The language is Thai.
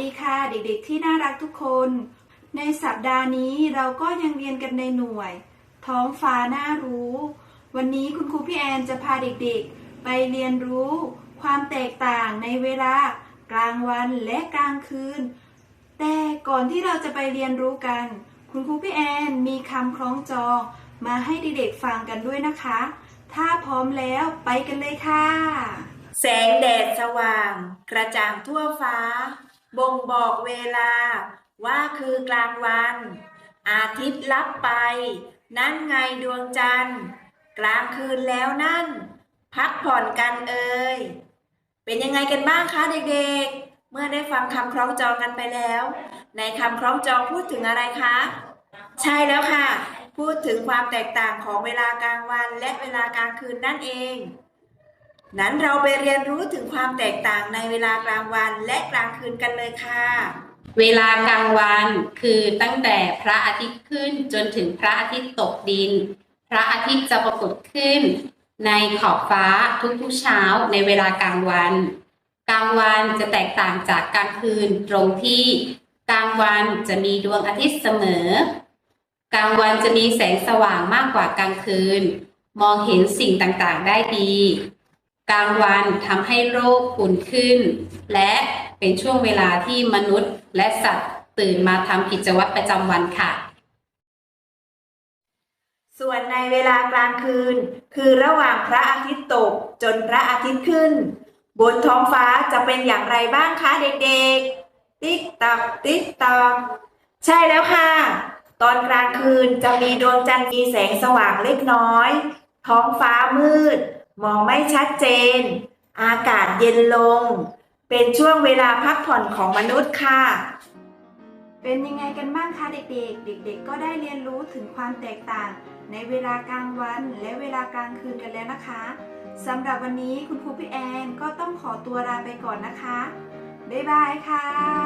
ดีค่ะเด็กๆที่น่ารักทุกคน ในสัปดาห์นี้เราก็ยังเรียนกันในหน่วย ท้องฟ้าน่ารู้ วันนี้คุณครูพี่แอนจะพาเด็กๆ ไปเรียนรู้ ความแตกต่างในเวลากลางวันและกลางคืน แต่ก่อนที่เราจะไปเรียนรู้กัน คุณครูพี่แอนมีคำคล้องจองมาให้เด็กๆฟังกันด้วยนะคะ ถ้าพร้อมแล้วไปกันเลยค่ะ แสงแดดสว่าง กระจ่างทั่วฟ้า บ่งบอกเวลา ว่าคือกลางวัน อาทิตย์ลับไป นั่นไงดวงจันทร์ กลางคืนแล้วนั่น พักผ่อนกันเอ่ยเป็นยังไงกันบ้างคะเด็กๆ เมื่อได้ฟังคำคล้องจองกันไปแล้ว ในคำคล้องจองพูดถึงอะไรคะ ใช่แล้วค่ะ พูดถึงความแตกต่างของเวลากลางวันและเวลากลางคืนนั่นเอง นั้นเราไปเรียนรู้ถึงความแตกต่างในเวลากลางวันและกลางคืนกันเลยค่ะ เวลากลางวันคือตั้งแต่พระอาทิตย์ขึ้นจนถึงพระอาทิตย์ตกดิน พระอาทิตย์จะปรากฏขึ้น ในขอบฟ้าทุกๆเช้าในเวลากลางวัน กลางวันจะแตกต่างจากกลางคืนตรงที่กลางวันจะมีดวงอาทิตย์เสมอ กลางวันจะมีแสงสว่างมากกว่ากลางคืน มองเห็นสิ่งต่างๆได้ดี กลางวันทำให้โรคอุ่นขึ้น และเป็นช่วงเวลาที่มนุษย์และสัตว์ตื่นมาทำกิจวัตรประจำวันค่ะ ส่วนในเวลากลางคืน คือระหว่างพระอาทิตย์ตกจนพระอาทิตย์ขึ้น บนท้องฟ้าจะเป็นอย่างไรบ้างคะเด็กๆ ติ๊กตอกติ๊กตอกใช่แล้วค่ะ ตอนกลางคืนจะมีดวงจันทร์มีแสงสว่างเล็กน้อย ท้องฟ้ามืด มองไม่ชัดเจน อากาศเย็นลง เป็นช่วงเวลาพักผ่อนของมนุษย์ค่ะ เป็นยังไงกันบ้างคะเด็กๆ เด็ก ๆ ก็ได้เรียนรู้ถึงความแตกต่าง ในเวลากลางวันและเวลากลางคืนกันแล้วนะคะสำหรับวันนี้คุณครูพี่แอนก็ต้องขอตัวลาไปก่อนนะคะ บ๊ายบายค่ะ